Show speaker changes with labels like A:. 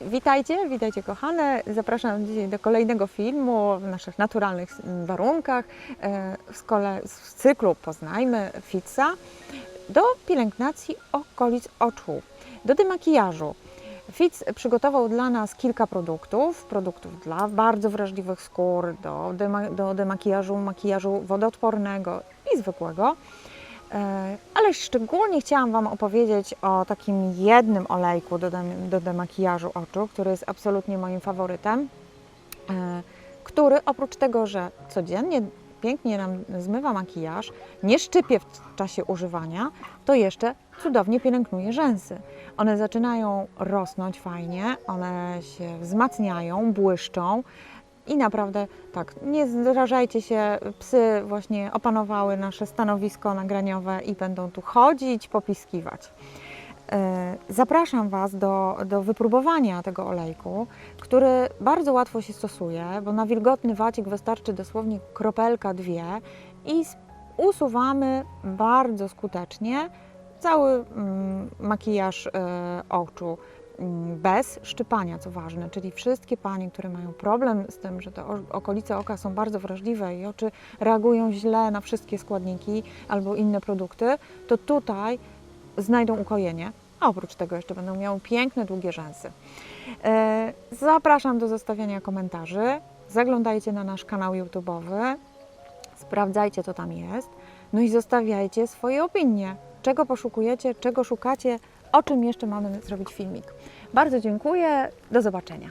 A: Witajcie, witajcie kochane. Zapraszam dzisiaj do kolejnego filmu w naszych naturalnych warunkach e, w, cyklu Poznajmy Fitza do pielęgnacji okolic oczu, do demakijażu. Fitz przygotował dla nas kilka produktów, produktów dla bardzo wrażliwych skór, do, dema, do demakijażu, makijażu wodoodpornego i zwykłego. Ale szczególnie chciałam Wam opowiedzieć o takim jednym olejku do, dem- do demakijażu oczu, który jest absolutnie moim faworytem, e, który oprócz tego, że codziennie pięknie nam zmywa makijaż, nie szczypie w czasie używania, to jeszcze cudownie pielęgnuje rzęsy. One zaczynają rosnąć fajnie, one się wzmacniają, błyszczą. I naprawdę tak, nie zrażajcie się, psy właśnie opanowały nasze stanowisko nagraniowe i będą tu chodzić, popiskiwać. E, Zapraszam Was do, do wypróbowania tego olejku, który bardzo łatwo się stosuje, bo na wilgotny wacik wystarczy dosłownie kropelka, dwie i usuwamy bardzo skutecznie cały mm, makijaż e, oczu bez szczypania, co ważne, czyli wszystkie panie, które mają problem z tym, że te okolice oka są bardzo wrażliwe i oczy reagują źle na wszystkie składniki albo inne produkty, to tutaj znajdą ukojenie, a oprócz tego jeszcze będą miały piękne, długie rzęsy. E, Zapraszam do zostawiania komentarzy, zaglądajcie na nasz kanał YouTube'owy, sprawdzajcie, co tam jest, no i zostawiajcie swoje opinie, czego poszukujecie, czego szukacie, o czym jeszcze mamy zrobić filmik. Bardzo dziękuję, do zobaczenia.